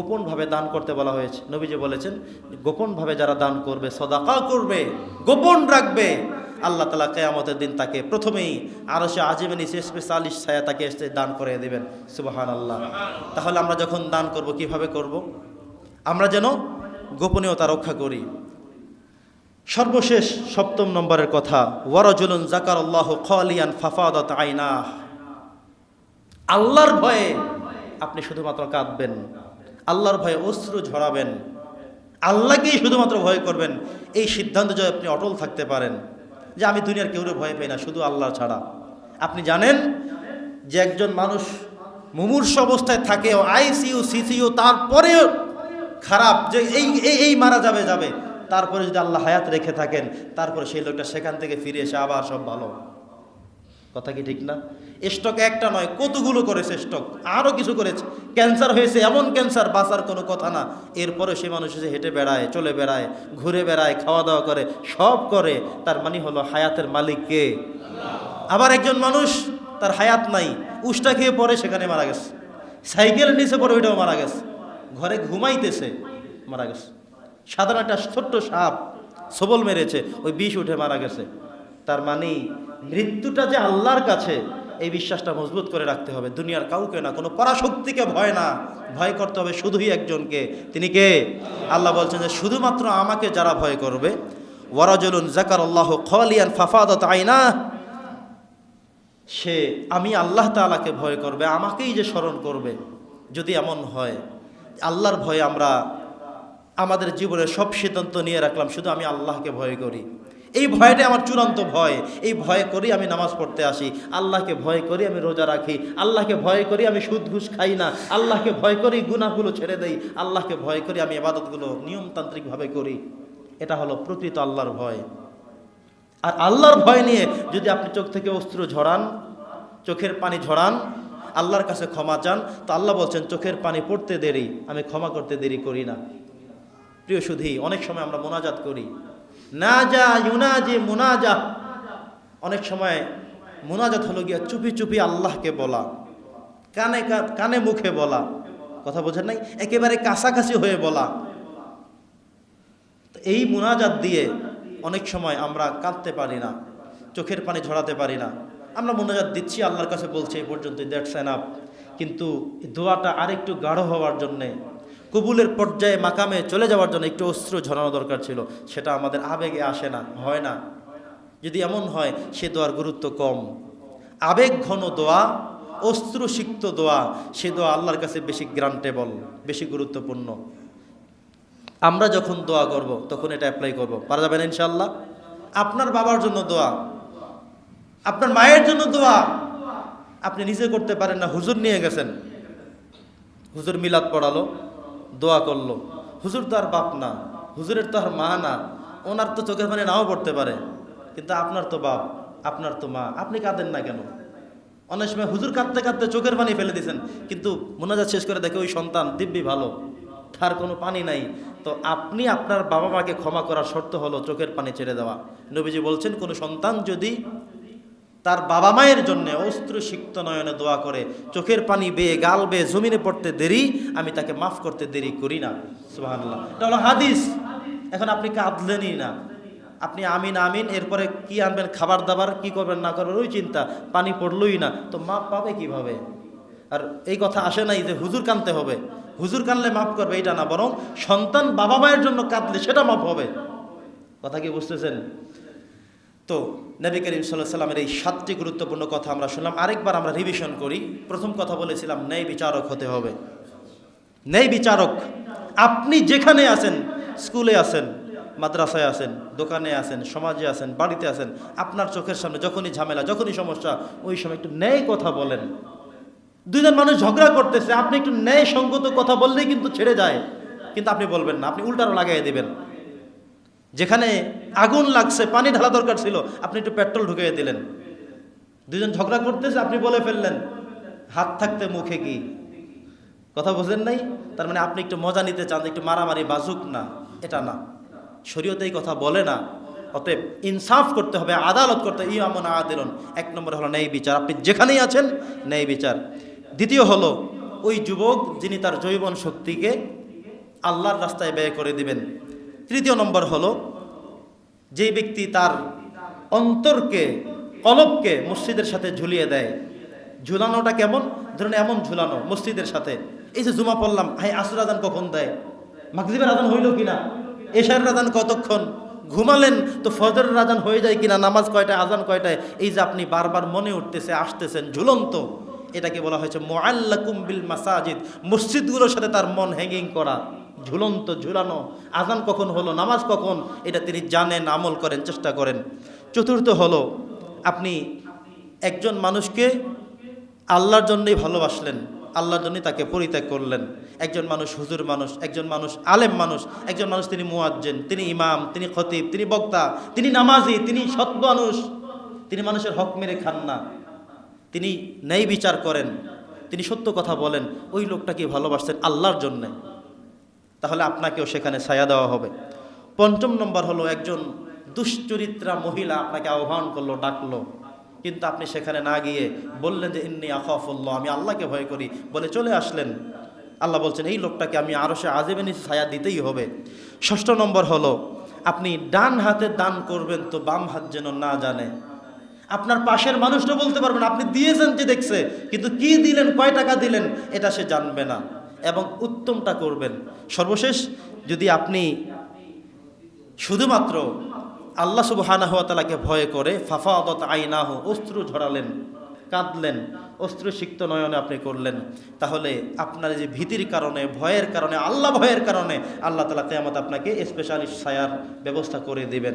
গোপনভাবে দান করতে বলা হয়েছে। নবীজি বলেছেন, গোপনভাবে যারা দান করবে, সদাকা করবে, গোপন রাখবে, আল্লাহ তালা কেয়ামতের দিন তাকে প্রথমেই আরও সে আজীবন স্পেশালিস্ট ছায়া তাকে এসে দান করে দেবেন। সুবাহান আল্লাহ তাহলে আমরা যখন দান করব, কীভাবে করব? আমরা যেন গোপনীয়তা রক্ষা করি। সর্বশেষ সপ্তম নম্বরের কথা, ওয়ারজুলুন জাকার আল্লাহ খালিয়ান ফাফাদত আইনা আল্লাহর ভয়ে আপনি শুধুমাত্র কাঁদবেন। আল্লাহর ভয়ে অশ্রু ঝরাবেন। আল্লাহকেই শুধুমাত্র ভয় করবেন। এই সিদ্ধান্ত যদি আপনি অটল থাকতে পারেন, যে আমি দুনিয়ার কেউরে ভয় পাই না, শুধু আল্লাহ ছাড়া। আপনি জানেন যে একজন মানুষ মুমূর্ষ অবস্থায় থাকে আইসিইউ, সিসিইউ, তারপরেও খারাপ, যে এই এই এই মারা যাবে যাবে। তারপরে যদি আল্লাহ হায়াত রেখে থাকেন, তারপরে সেই লোকটা সেখান থেকে ফিরে এসে আবার সব ভালো। কথা কি ঠিক না? স্টক একটা নয়, কতগুলো করেছে স্টক? আরও কিছু করেছে। ক্যান্সার হয়েছে, এমন ক্যান্সার, বাঁচার কোনো কথা না। এরপরে সে মানুষ এসে হেঁটে বেড়ায়, চলে বেড়ায়, ঘুরে বেড়ায় খাওয়া দাওয়া করে, সব করে। তার মানে হলো হায়াতের মালিক কে? আবার একজন মানুষ, তার হায়াত নাই। উষ্টা খেয়ে পরে সেখানে মারা গেছে। সাইকেল নিচে পরে ওইটাও মারা গেছে। ঘরে ঘুমাইতেছে, মারা গেছে। সাধারণ একটা ছোট্ট সাপ, সবল মেরেছে, ওই বিষ উঠে মারা গেছে। তার মানে মৃত্যুটা যে আল্লাহর কাছে, এই বিশ্বাসটা মজবুত করে রাখতে হবে। দুনিয়ার কাউকে না, কোনো পরাশক্তিকে ভয় না। ভয় করতে হবে শুধুই একজনকে। তিনি কে? আল্লাহ বলছেন যে, শুধুমাত্র আমাকে যারা ভয় করবে, ওয়ারাজুলুন জাকার আল্লাহ খলিয়ান ফাফাদত আইনা সে আমি আল্লাহ তাআলাকে ভয় করবে, আমাকেই যে স্মরণ করবে। যদি এমন হয়, আল্লাহর ভয়ে আমরা আমাদের জীবনের সব সিদ্ধান্ত নিয়ে রাখলাম, শুধু আমি আল্লাহকে ভয় করি। এই ভয়টা আমার চূড়ান্ত ভয়। এই ভয় করি আমি নামাজ পড়তে আসি। আল্লাহকে ভয় করি আমি রোজা রাখি। আল্লাহকে ভয় করি আমি সুদ ঘুষ খাই না। আল্লাহকে ভয় করি গুনাহগুলো ছেড়ে দেই। আল্লাহকে ভয় করি আমি আবাদতগুলো নিয়মতান্ত্রিকভাবে করি। এটা হলো প্রকৃত আল্লাহর ভয়। আর আল্লাহর ভয় নিয়ে যদি আপনি চোখ থেকে অস্ত্র ঝরান, চোখের পানি ঝরান, আল্লাহর কাছে ক্ষমা চান, তো আল্লাহ বলছেন, চোখের পানি পড়তে দেরি। আমি ক্ষমা করতে দেরি করি না। প্রিয় সুধী, অনেক সময় আমরা মোনাজাত করি। না যা ইউনা যে মোনাজা। অনেক সময় মোনাজাত হলো গিয়া চুপি চুপি আল্লাহকে বলা, কানে কানে মুখে বলা। কথা বোঝেন নাই? একেবারে কাছাকাছি হয়ে বলা। এই মোনাজাত দিয়ে অনেক সময় আমরা কাঁদতে পারি না, চোখের পানি ঝরাতে পারি না। আমরা মোনাজাত দিচ্ছি, আল্লাহর কাছে বলছি, এই পর্যন্ত দ্যাটস আপ কিন্তু দোয়াটা আরেকটু গাঢ় হওয়ার জন্যে কবুলের পর্যায়ে মাকামে চলে যাওয়ার জন্য একটু অস্ত্র ঝরানো দরকার ছিল। সেটা আমাদের আবেগে আসে না, হয় না। যদি এমন হয়, সে দোয়ার গুরুত্ব কম। আবেগ ঘন দোয়া অস্ত্র সিক্ত দোয়া, সে দোয়া আল্লাহর কাছে বেশি গ্রান্টেবল, বেশি গুরুত্বপূর্ণ। আমরা যখন দোয়া করব, তখন এটা অ্যাপ্লাই করব। পারা যাবেন ইনশাল্লাহ আপনার বাবার জন্য দোয়া, আপনার মায়ের জন্য দোয়া। আপনি নিজে করতে পারেন না, হুজুর নিয়ে গেছেন। হুজুর মিলাদ পড়ালো। দোয়া করল। হুজুর তো আর বাপ না, হুজুরের তো আর মা না, ওনার তো চোখের পানি নাও পড়তে পারে। কিন্তু আপনার তো বাপ, আপনার তো মা, আপনি কাঁদেন না কেন? অনেক সময় হুজুর কাঁদতে কাঁদতে চোখের পানি ফেলে দিয়েছেন, কিন্তু মোনাজাত শেষ করে দেখে ওই সন্তান দিব্যি ভালো, তার কোনো পানি নাই। তো আপনি আপনার বাবা মাকে ক্ষমা করার শর্ত হলো চোখের পানি ছেড়ে দেওয়া। নবীজি বলছেন, কোনো সন্তান যদি তার বাবা মায়ের জন্য অস্ত্র সিক্ত নয়নে দোয়া করে, চোখের পানি বেয়ে, গাল বেয়ে, জমিনে পড়তে দেরি, আমি তাকে মাফ করতে দেরি করি না। সুবহানাল্লাহ। এটা হলো হাদিস। এখন আপনি কাঁদলেনই না। আপনি আমিন আমিন, এরপরে কি আনবেন? খাবার দাবার কি করবেন, না করবেন, ওই চিন্তা। পানি পড়লই না। তো মাপ পাবে কীভাবে? আর এই কথা আসে নাই যে হুজুর কানতে হবে। হুজুর কানলে মাফ করবে এটা না। বরং সন্তান বাবা মায়ের জন্য কাঁদলে সেটা মাফ হবে। কথা কি বুঝতেছেন? তো নবী করিম সাল্লাহ সাল্লামের এই সাতটি গুরুত্বপূর্ণ কথা আমরা শুনলাম। আরেকবার আমরা রিভিশন করি। প্রথম কথা বলেছিলাম, ন্যায় বিচারক হতে হবে। ন্যায় বিচারক, আপনি যেখানে আছেন, স্কুলে আছেন, মাদ্রাসায় আছেন, দোকানে আছেন, সমাজে আছেন, বাড়িতে আছেন, আপনার চোখের সামনে যখনই ঝামেলা, যখনই সমস্যা, ওই সময় একটু ন্যায় কথা বলেন। দুইজন মানুষ ঝগড়া করতেছে, আপনি একটু ন্যায় সঙ্গত কথা বললেই কিন্তু ছেড়ে যায়। কিন্তু আপনি বলবেন না, আপনি উল্টারও লাগাই দেবেন। যেখানে আগুন লাগছে, পানি ঢালা দরকার ছিল। আপনি একটু পেট্রোল ঢুকিয়ে দিলেন। দুজন ঝগড়া করতেছে, আপনি বলে ফেললেন, হাত থাকতে মুখে কি? কথা বোঝেন নাই? তার মানে আপনি একটু মজা নিতে চান, একটু মারামারি বাজুক না, এটা না। শরীয়তে এই কথা বলে না। অতএব ইনসাফ করতে হবে, আদালত করতে হবে। ইমামন আদিলন। এক নম্বর হলো ন্যায় বিচার। আপনি যেখানেই আছেন, ন্যায় বিচার। দ্বিতীয় হলো, ওই যুবক যিনি তার জৈবন শক্তিকে আল্লাহর রাস্তায় ব্যয় করে দিবেন। তৃতীয় নম্বর হলো যে ব্যক্তি তার অন্তরকে, কলবকে মসজিদের সাথে ঝুলিয়ে দেয়। ঝুলানোটা কেমন? ধরুন এমন ঝুলানো মসজিদের সাথে। এই যে জুমা পড়লাম হাই আসর আদান কখন দেয়? মাগরিবের আদান হইল কিনা? এশার আদান কতক্ষণ? ঘুমালেন তো ফজরের আজান হয়ে যায় কিনা? নামাজ কয়টায়, আজান কয়টায়? এই যে আপনি বারবার মনে উঠতেছে, আসতেছেন, ঝুলন্ত। এটাকে বলা হয়েছে মোয়াল্লাকুম বিল মাসাজিদ। মসজিদগুলোর সাথে তার মন হ্যাঙ্গিং করা। ঝুলন্ত, ঝুলানো, আজান কখন হলো, নামাজ কখন, এটা তিনি জানেন, আমল করেন, চেষ্টা করেন। চতুর্থ হলো, আপনি একজন মানুষকে আল্লাহর জন্যই ভালোবাসলেন, আল্লাহর জন্যই তাকে পরিত্যাগ করলেন। একজন মানুষ হুজুর মানুষ, একজন মানুষ আলেম মানুষ, একজন মানুষ তিনি মুয়াজ্জেন, তিনি ইমাম, তিনি খতিব, তিনি বক্তা, তিনি নামাজি, তিনি সৎ মানুষ। তিনি মানুষের হক মেরে খান না। তিনি ন্যায় বিচার করেন, তিনি সত্য কথা বলেন। ওই লোকটাকে ভালোবাসতেন আল্লাহর জন্যে। তাহলে আপনাকেও সেখানে ছায়া দেওয়া হবে। পঞ্চম নম্বর হলো একজন দুশ্চরিত্রা মহিলা আপনাকে আহ্বান করল, ডাকলো। কিন্তু আপনি সেখানে না গিয়ে বললেন যে, ইন্নি আখাফুল্লাহ, আমি আল্লাহকে ভয় করি। বলে চলে আসলেন। আল্লাহ বলছেন, এই লোকটাকে আমি আরও সে আজেবে নিচে ছায়া দিতেই হবে। ষষ্ঠ নম্বর হলো, আপনি ডান হাতে দান করবেন তো বাম হাত যেন না জানে। আপনার পাশের মানুষটা বলতে পারবেন আপনি দিয়েছেন যে দেখছে, কিন্তু কি দিলেন, কয় টাকা দিলেন, এটা সে জানবে না। এবং উত্তমটা করবেন। সর্বশেষ, যদি আপনি শুধুমাত্র আল্লাহ সুবহানাহু ওয়া তাআলাকে ভয় করে, ফাফাদত আইনাহু অস্ত্র ঝরালেন, কাঁদলেন অস্ত্র সিক্ত নয়নে আপনি করলেন, তাহলে আপনার যে ভীতির কারণে, ভয়ের কারণে, আল্লাহ ভয়ের কারণে আল্লাহ তালা কেয়ামত আপনাকে স্পেশালিস্ট ছায়ার ব্যবস্থা করে দিবেন।